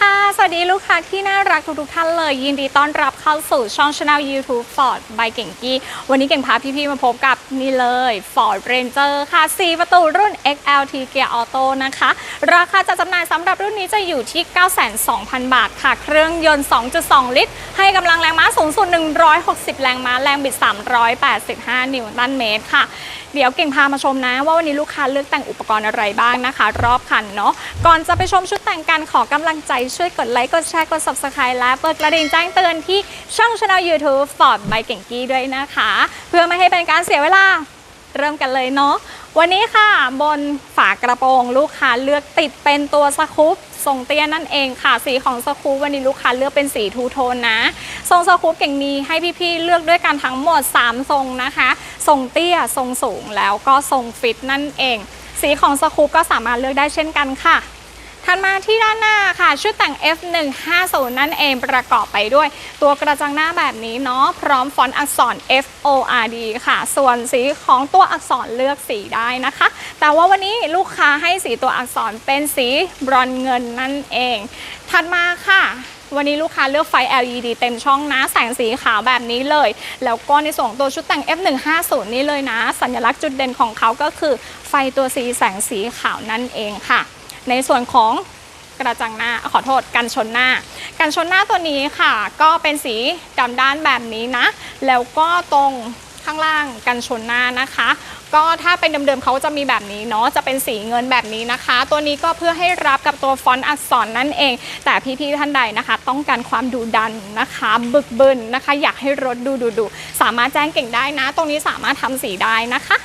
ค่ะ วัสดีลูกค้าที่น่ารักทุกๆท่านเลย ยินดีต้อนรับเข้าสู่ช่องช anel YouTube Ford by เก่งกี้วันนี้เก่งพาพี่ๆมาพบกับนี่เลย Ford Ranger ค่ะ 4 ประตูรุ่น XLT Gear Auto นะคะ ราคาจัดจำหน่ายสำหรับรุ่นนี้จะอยู่ที่ 92,000 บาทค่ะ เครื่องยนต์ 2.2 ลิตร ให้กำลังแรงม้าสูงสุด 160 แรงม้าแรงบิด 385 นิวตันเมตรค่ะเดี๋ยวเก่งพามาชมนะ ว่าวันนี้ลูกค้าเลือกแต่งอุปกรณ์อะไรบ้างนะคะ รอบคันเนาะก่อนจะไปชมชุดแต่งกันขอกำลังใจช่วยกดไลค์ กดแชร์ กด subscribe และเปิดกระดิ่งแจ้งเตือนที่ช่อง channel YouTube Ford by เก่งกี้ด้วยนะคะ เพื่อไม่ให้เป็นการเสียเวลาเริ่มกันเลยเนาะวันนี้ค่ะบนฝากระโปรงลูกค้าเลือกติดเป็นตัวสคูปทรงเตี้ยนั่นเองค่ะ สีของสคูปวันนี้ลูกค้าเลือกเป็นสีทูโทนนะ ทรงสคูปเก่งมีให้พี่ๆเลือกด้วยกันทั้งหมด 3 ทรงนะคะ ทรงเตี้ยทรงสูงแล้วก็ทรงฟิตนั่นเอง สีของสคูปก็สามารถเลือกได้เช่นกันค่ะ ถัดมาที่ด้านหน้าค่ะ ชุดแต่ง F150 นั่นเองประกอบไปด้วย ตัวกระจังหน้าแบบนี้เนาะพร้อมฟอนต์อักษร F O R D ค่ะ ส่วนสีของตัวอักษรเลือกสีได้นะคะ แต่ว่าวันนี้ลูกค้าให้สีตัวอักษรเป็นสีบรอนเงินนั่นเอง ถัดมาค่ะวันนี้ลูกค้าเลือกไฟ LED เต็มช่องนะแสงสีขาวแบบนี้เลย แล้วก็ในส่วนของตัวชุดแต่ง F150 นี่เลยนะ สัญลักษณ์จุดเด่นของเขาก็คือ ไฟตัวสีแสงสีขาวนั่นเองค่ะ ในส่วนของกระจังหน้าขอโทษกันชนหน้า กันชนหน้าตัวนี้ค่ะ ก็เป็นสีดำด้านแบบนี้นะ แล้วก็ตรงข้างล่างกันชนหน้านะคะ ก็ถ้าเป็นเดิมๆเขาจะมีแบบนี้เนาะจะเป็นสีเงินแบบนี้นะคะ ตัวนี้ก็เพื่อให้รับกับตัวฟอนต์อักษรนั่นเอง แต่พี่ๆท่านใดนะคะ ต้องการความดุดันนะคะ บึกบึนนะคะ อยากให้รถดูดูดูสามารถแจ้งเก่งได้นะ ตรงนี้สามารถทำสีได้นะคะ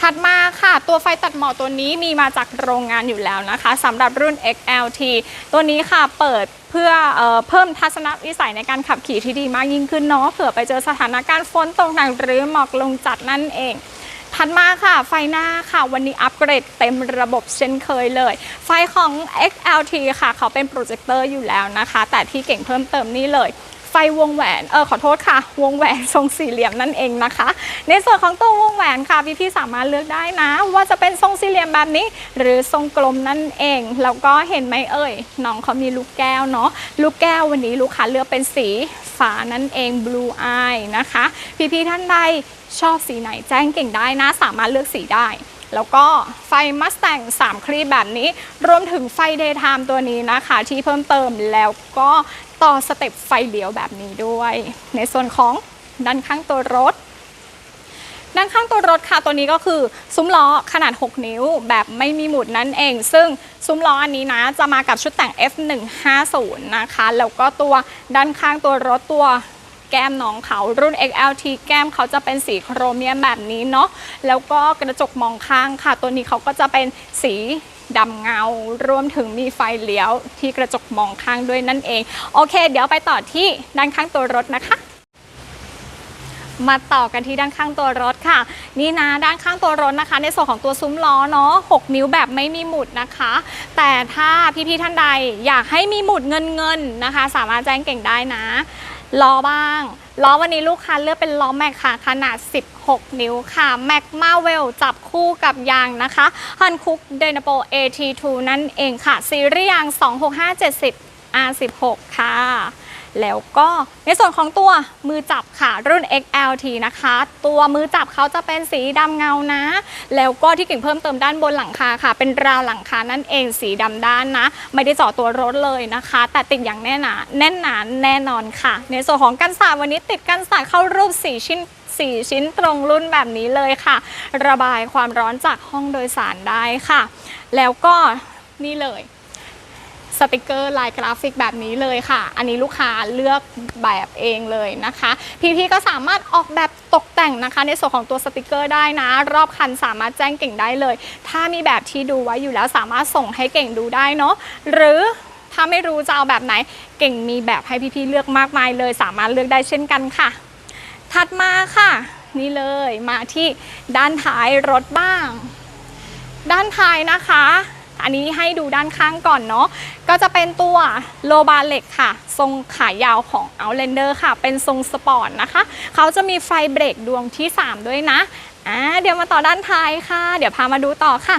ถัดมาค่ะ ตัวไฟตัดหมอกตัวนี้มีมาจากโรงงานอยู่แล้วนะคะสำหรับรุ่น XLT ตัวนี้ค่ะเปิดเพื่อเออเพิ่มทัศนวิสัยในการขับขี่ที่ดีมากยิ่งขึ้นเนาะเผื่อไปเจอสถานการณ์ฝนตกหนักหรือหมอกลงจัดนั่นเองถัดมาค่ะ ไฟหน้าค่ะ วันนี้อัปเกรดเต็มระบบเช่นเคยเลย ไฟของ XLT ค่ะ เขาเป็นโปรเจคเตอร์อยู่แล้วนะคะ แต่ที่เก่งเพิ่มเติมนี่เลย ไฟวงแหวน เออขอโทษค่ะ วงแหวนทรงสี่เหลี่ยมนั่นเองนะคะ ในส่วนของตัววงแหวนค่ะพี่พี่ๆสามารถเลือกได้นะ ว่าจะเป็นทรงสี่เหลี่ยมแบบนี้ หรือทรงกลมนั่นเอง แล้วก็เห็นไหมเอ่ยน้องเขามีลูกแก้วเนาะลูกแก้ววันนี้ลูกค้าเลือกเป็นสีฟ้านั่นเอง blue eye นะคะ พี่พี่ๆท่านใดชอบสีไหนแจ้งเก่งได้นะ สามารถเลือกสีได้ แล้วก็ไฟมัส t ต n ง3ครีบแบบนี้ รวมถึงไฟ Daytime ตัวนี้นะคะ ที่เพิ่มเติมแล้วก็ต่อสเต็ปไฟเลี้ยวแบบนี้ด้วย ในส่วนของด้านข้างตัวรถด้านข้างตัวรถค่ะตัวนี้ก็คือซุ้มล้อขนาด 6 นิ้วแบบไม่มีหมุดนั่นเอง ซึ่งซุ้มล้ออันนี้นะจะมากับชุดแต่ง F150 นะคะ แล้วก็ตัวด้านข้างตัวรถตัว แก้มน้องเขารุ่น XLT แก้มเขาจะเป็นสีโครเมียมแบบนี้เนาะแล้วก็กระจกมองข้างค่ะ ตัวนี้เขาก็จะเป็นสีดำเงารวมถึงมีไฟเลี้ยวที่กระจกมองข้างด้วยนั่นเอง โอเค เดี๋ยวไปต่อที่ด้านข้างตัวรถนะคะมาต่อกันที่ด้านข้างตัวรถค่ะ นี่นะด้านข้างตัวรถนะคะ ในส่วนของตัวซุ้มล้อเนาะ6นิ้วแบบไม่มีหมุดนะคะ แต่ถ้าพี่ๆท่านใดอยากให้มีหมุดเงินเงินๆนะคะ สามารถแจ้งเก่งได้นะ ล้อบ้าง ล้อวันนี้ลูกค้าเลือกเป็นล้อแม็กค่ะ ขนาด 16 นิ้วค่ะ แม็กมาเวลจับคู่กับยางนะคะฮันคุกเดนโป AT2 นั่นเองค่ะ ซีรีส์ยาง 26570 R16 ค่ะ แล้วก็ในส่วนของตัวมือจับค่ะรุ่น XLT นะคะ ตัวมือจับเขาจะเป็นสีดำเงานะ แล้วก็ที่เก่งเพิ่มเติมด้านบนหลังคาค่ะ เป็นราวหลังคานั่นเองสีดำด้านนะ ไม่ได้เจาะตัวรถเลยนะคะ แต่ติดอย่างแน่นหนาแน่นหนาแน่นอนค่ะ ในส่วนของกันสาดวันนี้ติดกันสาดเข้ารูปสีชิ้น4 ชิ้นตรงรุ่นแบบนี้เลยค่ะ ระบายความร้อนจากห้องโดยสารได้ค่ะ แล้วก็นี่เลย สติกเกอร์ลายกราฟิกแบบนี้เลยค่ะ อันนี้ลูกค้าเลือกแบบเองเลยนะคะ พี่ๆก็สามารถออกแบบตกแต่งนะคะ ในส่วนของตัวสติกเกอร์ได้นะ รอบคันสามารถแจ้งเก่งได้เลย ถ้ามีแบบที่ดูไว้อยู่แล้วสามารถส่งให้เก่งดูได้เนาะหรือถ้าไม่รู้จะเอาแบบไหน เก่งมีแบบให้พี่ๆเลือกมากมายเลย สามารถเลือกได้เช่นกันค่ะ ถัดมาค่ะ นี่เลยมาที่ด้านท้ายรถบ้าง ด้านท้ายนะคะ อันนี้ให้ดูด้านข้างก่อนเนาะก็จะเป็นตัวโลบาเล็กค่ะ ทรงขายาวของ Outlander ค่ะ เป็นทรงสปอร์ตนะคะ เขาจะมีไฟเบรกดวงที่ 3 ด้วยนะอ่าเดี๋ยวมาต่อด้านท้ายค่ะ เดี๋ยวพามาดูต่อค่ะ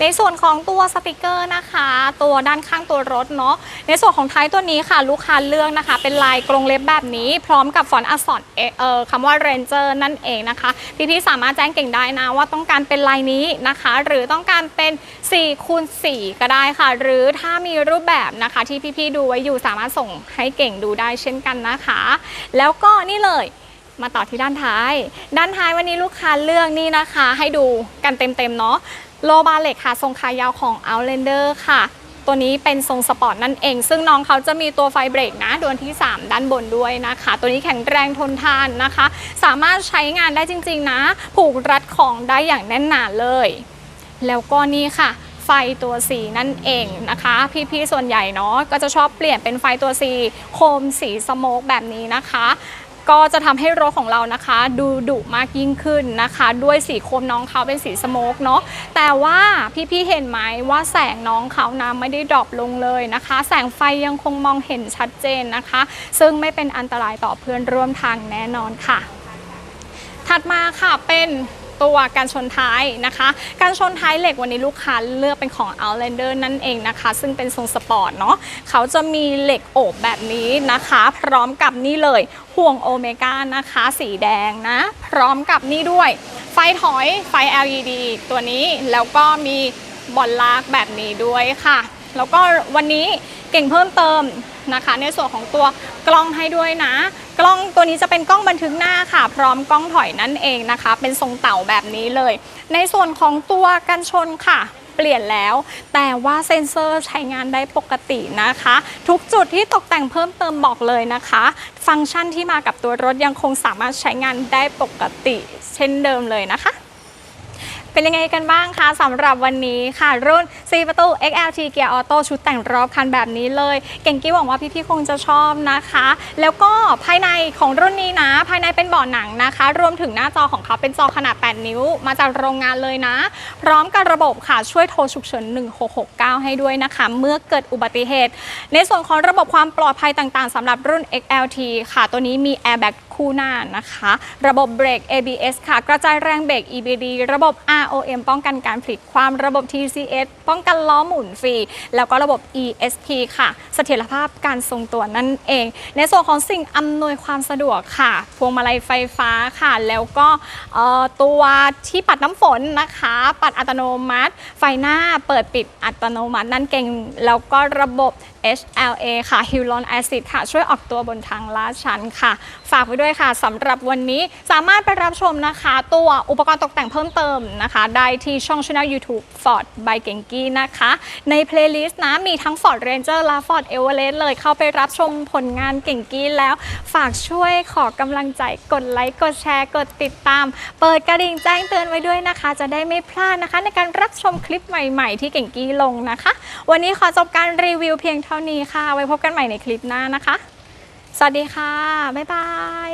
ในส่วนของตัวสติกเกอร์นะคะ ตัวด้านข้างตัวรถเนาะในส่วนของท้ายตัวนี้ค่ะลูกค้าเลือกนะคะ เป็นลายกรงเล็บแบบนี้ พร้อมกับฟอนต์อักษรเอเอ่อคำว่า Ranger นั่นเองนะคะพี่ๆสามารถแจ้งเก่งได้นะว่าต้องการเป็นลายนี้นะคะ หรือต้องการเป็น4คูณ4ก็ได้ค่ะ หรือถ้ามีรูปแบบนะคะที่พี่ๆดูไว้อยู่สามารถส่งให้เก่งดูได้เช่นกันนะคะ แล้วก็นี่เลยมาต่อที่ด้านท้าย ด้านท้ายวันนี้ลูกค้าเลือกนี่นะคะ ให้ดูกันเต็มๆเนาะ โลบาเล็กค่ะ ทรงขายาวของ Outlander ค่ะ ตัวนี้เป็นทรงสปอร์ตนั่นเอง ซึ่งน้องเขาจะมีตัวไฟเบรกนะดวงที่ 3 ด้านบนด้วยนะคะ ตัวนี้แข็งแรงทนทานนะคะ สามารถใช้งานได้จริง ๆ นะ ผูกรัดของได้อย่างแน่นหนาเลย แล้วก็นี่ค่ะไฟตัวสีนั่นเองนะคะ พี่ๆส่วนใหญ่เนาะก็จะชอบเปลี่ยนเป็นไฟตัวสีโคมสีสโมกแบบนี้นะคะ ก็จะทำให้รถของเรานะคะ ดูดุมากยิ่งขึ้นนะคะ ด้วยสีโคมน้องเขาเป็นสีสโมกเนาะแต่ว่าพี่ๆเห็นไหมว่าแสงน้องเขานะไม่ได้ดรอปลงเลยนะคะ แสงไฟยังคงมองเห็นชัดเจนนะคะ ซึ่งไม่เป็นอันตรายต่อเพื่อนร่วมทางแน่นอนค่ะ ถัดมาค่ะเป็น ตัวการชนท้ายนะคะ การชนท้ายเหล็กวันนี้ลูกค้าเลือกเป็นของ Outlander นั่นเองนะคะ ซึ่งเป็นทรงสปอร์ตเนาะเขาจะมีเหล็กโอบแบบนี้นะคะ พร้อมกับนี่เลยห่วงโอเมก้านะคะ สีแดงนะ พร้อมกับนี่ด้วย ไฟถอยไฟ LED ตัวนี้แล้วก็มีบอลลากแบบนี้ด้วยค่ะ แล้วก็วันนี้ เก่งเพิ่มเติมนะคะ ในส่วนของตัวกล้องให้ด้วยนะ กล้องตัวนี้จะเป็นกล้องบันทึกหน้าค่ะ พร้อมกล้องถอยนั่นเองนะคะ เป็นทรงเต่าแบบนี้เลย ในส่วนของตัวกันชนค่ะเปลี่ยนแล้ว แต่ว่าเซ็นเซอร์ใช้งานได้ปกตินะคะ ทุกจุดที่ตกแต่งเพิ่มเติมบอกเลยนะคะ ฟังก์ชันที่มากับตัวรถยังคงสามารถใช้งานได้ปกติ เช่นเดิมเลยนะคะ เป็นยังไงกันบ้างคะสำหรับวันนี้ค่ะ รุ่น 4 ประตู XLT Gear Auto ชุดแต่งรอบคันแบบนี้เลย เก่งกี้หวังว่าพี่ๆคงจะชอบนะคะ แล้วก็ภายในของรุ่นนี้นะ ภายในเป็นเบาะหนังนะคะ รวมถึงหน้าจอของเขาเป็นจอขนาด 8 นิ้ว มาจากโรงงานเลยนะ พร้อมกับระบบค่ะช่วยโทรฉุกเฉิน 1669 ให้ด้วยนะคะ เมื่อเกิดอุบัติเหตุ ในส่วนของระบบความปลอดภัยต่างๆสำหรับรุ่น XLT ค่ะตัวนี้มี Airbag คู่หน้านะคะ ระบบเบรก ABS ค่ะ กระจายแรงเบรก EBD ระบบ ROM ป้องกันการผลิตความระบบ TCS ป้องกันล้อหมุนฟรี แล้วก็ระบบ ESP ค่ะ เสถียรภาพการทรงตัวนั่นเอง ในส่วนของสิ่งอำนวยความสะดวกค่ะ พวงมาลัยไฟฟ้าค่ะ แล้วก็ตัวที่ปัดน้ำฝนนะคะ ปัดอัตโนมัติ ไฟหน้าเปิดปิดอัตโนมัตินั่นเก่ง แล้วก็ระบบ HLA ค่ะ h y l o n Acid ค่ะ ช่วยออกตัวบนทางลาดชันค่ะ ฝากไว้ด้วยค่ะสำหรับวันนี้สามารถไปรับชมนะคะ ตัวอุปกรณ์ตกแต่งเพิ่มเติมนะคะ ได้ที่ช่อง Channel YouTube Ford by เก่งกี้นะคะ ในเพลย์ลิสต์นะมีทั้ง Ford Ranger และ Ford Everest เลยเข้าไปรับชมผลงานเก่งกี้แล้ว ฝากช่วยขอกำลังใจกดไลค์กดแชร์ กดติดตาม เปิดกระดิ่งแจ้งเตือนไว้ด้วยนะคะ จะได้ไม่พลาดนะคะ ในการรับชมคลิปใหม่ๆ ที่เก่งกี้ลงนะคะ วันนี้ขอจบการรีวิวเพียงเท่านี้ค่ะ ไว้พบกันใหม่ในคลิปหน้านะคะ สวัสดีค่ะ บ๊ายบาย